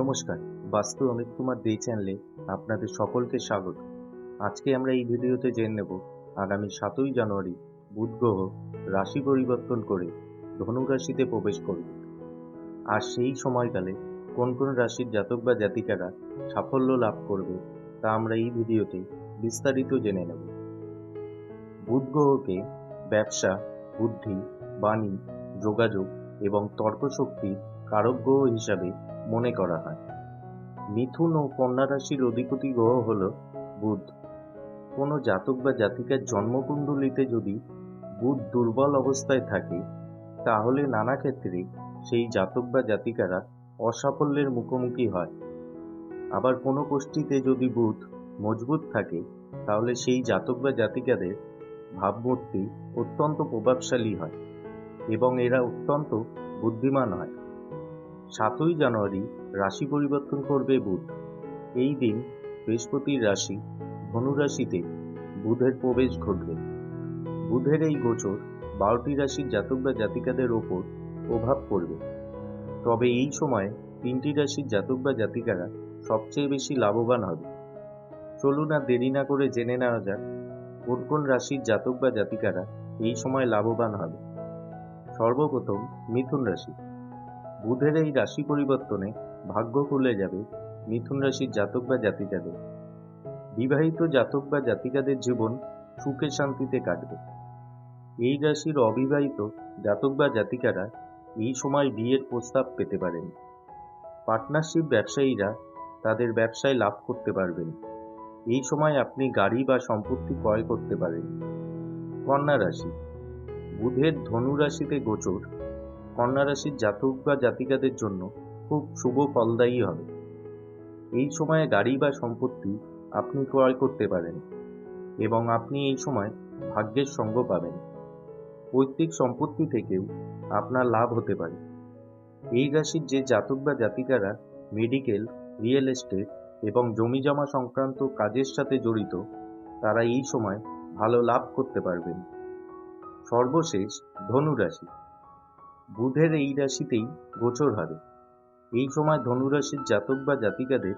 নমস্কার, বাস্তু অমিত কুমার দে চ্যানেলে আপনাদের সকলকে স্বাগত। আজকে আমরা এই ভিডিওতে জেনে নেব, আগামী সাতই জানুয়ারি বুধ গ্রহ রাশি পরিবর্তন করে ধনু রাশিতে প্রবেশ করবে। আর সেই সময়কালে কোন কোন রাশির জাতক বা জাতিকারা সাফল্য লাভ করবে তা আমরা এই ভিডিওতে বিস্তারিত জেনে নেব। বুধ গ্রহকে ব্যবসা, বুদ্ধি, বাণী, যোগাযোগ এবং তর্কশক্তির কারক গ্রহ হিসাবে মনে করা হয়। মিথুন ও কন্যা রাশির অধিপতি গ্রহ হল বুধ। কোনো জাতক বা জাতিকার জন্মকুণ্ডলিতে যদি বুধ দুর্বল অবস্থায় থাকে, তাহলে নানা ক্ষেত্রে সেই জাতক বা জাতিকারা অসাফল্যের মুখোমুখি হয়। আবার কোনো গোষ্ঠীতে যদি বুধ মজবুত থাকে, তাহলে সেই জাতক বা জাতিকাদের ভাবমূর্তি অত্যন্ত প্রভাবশালী হয় এবং এরা অত্যন্ত বুদ্ধিমান হয়। সাতই জানুয়ারি রাশি পরিবর্তন করবে বুধ। এই দিন বৃহস্পতির রাশি ধনু রাশিতে বুধের প্রবেশ ঘটবে। বুধের এই গোচর বারোটি রাশির জাতক বা জাতিকাদের ওপর প্রভাব পড়বে। তবে এই সময় তিনটি রাশির জাতক বা জাতিকারা সবচেয়ে বেশি লাভবান হবে। চলুন আর দেরি না করে জেনে নেওয়া যাক, কোন কোন রাশির জাতক বা জাতিকারা এই সময় লাভবান হবে। সর্বপ্রথম মিথুন রাশি। বুধের এই রাশি পরিবর্তনে ভাগ্য খুলে যাবে, মিথুন রাশির জাতক বা জাতিকাদের। বিবাহিত জাতক বা জাতিকাদের জীবন সুখে শান্তিতে কাটবে। এই রাশির অবিবাহিত জাতক বা জাতিকারা এই সময় বিয়ের প্রস্তাব পেতে পারেন। পার্টনারশিপ ব্যবসায়ীরা তাদের ব্যবসায় লাভ করতে পারবেন। এই সময় আপনি গাড়ি বা সম্পত্তি ক্রয় করতে পারেন। কন্যা রাশি। বুধের ধনু রাশিতে গোচর। কন্যা রাশির জাতক বা জাতিকাদের জন্য খুব শুভ ফলদায়ী হবে। এই সময়ে গাড়ি বা সম্পত্তি আপনি ক্রয় করতে পারেন এবং আপনি এই সময় ভাগ্যের সঙ্গ পাবেন। পৈতৃক সম্পত্তি থেকেও আপনার লাভ হতে পারে। এই রাশির যে জাতক বা জাতিকারা মেডিকেল, রিয়েল এস্টেট এবং জমি জমা সংক্রান্ত কাজের সাথে জড়িত, তারা এই সময় ভালো লাভ করতে পারবেন। সর্বশেষ ধনু রাশি বুধের এই রাশিতেই গোচর হবে। এই সময় ধনুরাশির জাতক বা জাতিকাদের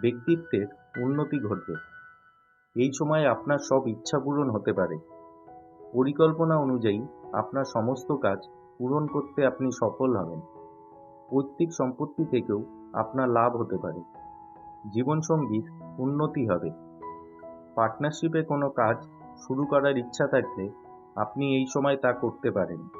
ব্যক্তিত্বের উন্নতি ঘটবে। এই সময় আপনার সব ইচ্ছা পূরণ হতে পারে। পরিকল্পনা অনুযায়ী আপনার সমস্ত কাজ পূরণ করতে আপনি সফল হবেন। পৈতৃক সম্পত্তি থেকেও আপনার লাভ হতে পারে। জীবনসঙ্গীর উন্নতি হবে। পার্টনারশিপে কোনো কাজ শুরু করার ইচ্ছা থাকলে আপনি এই সময় তা করতে পারেন।